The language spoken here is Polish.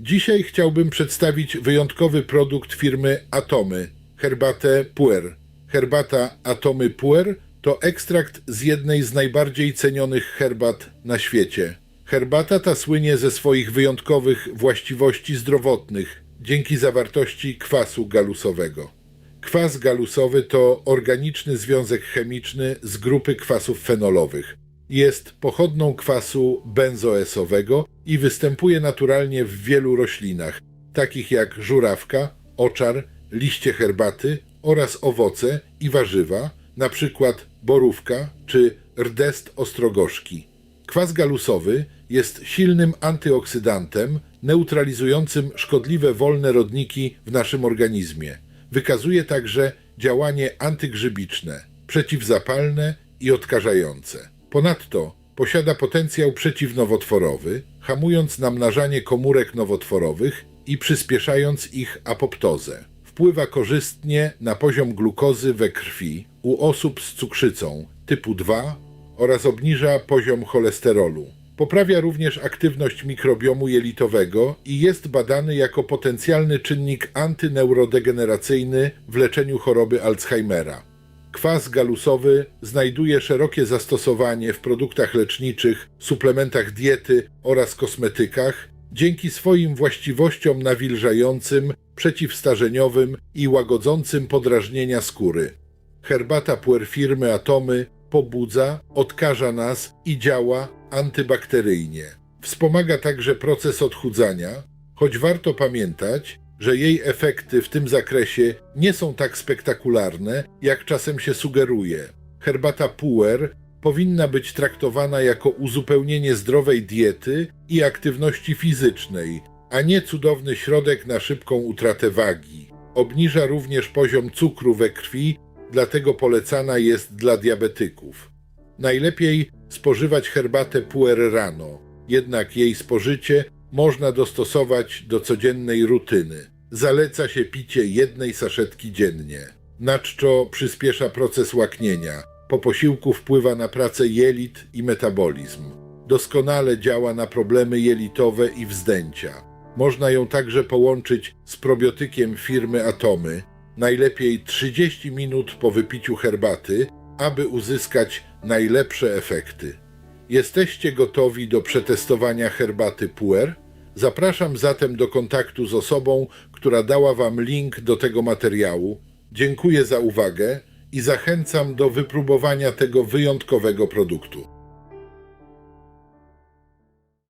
Dzisiaj chciałbym przedstawić wyjątkowy produkt firmy Atomy, herbatę Puer. Herbata Atomy Puer to ekstrakt z jednej z najbardziej cenionych herbat na świecie. Herbata ta słynie ze swoich wyjątkowych właściwości zdrowotnych dzięki zawartości kwasu galusowego. Kwas galusowy to organiczny związek chemiczny z grupy kwasów fenolowych. Jest pochodną kwasu benzoesowego i występuje naturalnie w wielu roślinach, takich jak żurawka, oczar, liście herbaty oraz owoce i warzywa, przykład borówka czy rdest ostrogorzki. Kwas galusowy jest silnym antyoksydantem neutralizującym szkodliwe wolne rodniki w naszym organizmie. Wykazuje także działanie antygrzybiczne, przeciwzapalne i odkażające. Ponadto posiada potencjał przeciwnowotworowy, hamując namnażanie komórek nowotworowych i przyspieszając ich apoptozę. Wpływa korzystnie na poziom glukozy we krwi u osób z cukrzycą typu 2 oraz obniża poziom cholesterolu. Poprawia również aktywność mikrobiomu jelitowego i jest badany jako potencjalny czynnik antyneurodegeneracyjny w leczeniu choroby Alzheimera. Kwas galusowy znajduje szerokie zastosowanie w produktach leczniczych, suplementach diety oraz kosmetykach dzięki swoim właściwościom nawilżającym, przeciwstarzeniowym i łagodzącym podrażnienia skóry. Herbata puer firmy Atomy pobudza, odkaża nas i działa antybakteryjnie. Wspomaga także proces odchudzania, choć warto pamiętać, że jej efekty w tym zakresie nie są tak spektakularne, jak czasem się sugeruje. Herbata puer powinna być traktowana jako uzupełnienie zdrowej diety i aktywności fizycznej, a nie cudowny środek na szybką utratę wagi. Obniża również poziom cukru we krwi, dlatego polecana jest dla diabetyków. Najlepiej spożywać herbatę puer rano, jednak jej spożycie można dostosować do codziennej rutyny. Zaleca się picie jednej saszetki dziennie. Naczczo przyspiesza proces łaknienia. Po posiłku wpływa na pracę jelit i metabolizm. Doskonale działa na problemy jelitowe i wzdęcia. Można ją także połączyć z probiotykiem firmy Atomy, najlepiej 30 minut po wypiciu herbaty, aby uzyskać najlepsze efekty. Jesteście gotowi do przetestowania herbaty Puer? Zapraszam zatem do kontaktu z osobą, która dała Wam link do tego materiału. Dziękuję za uwagę i zachęcam do wypróbowania tego wyjątkowego produktu.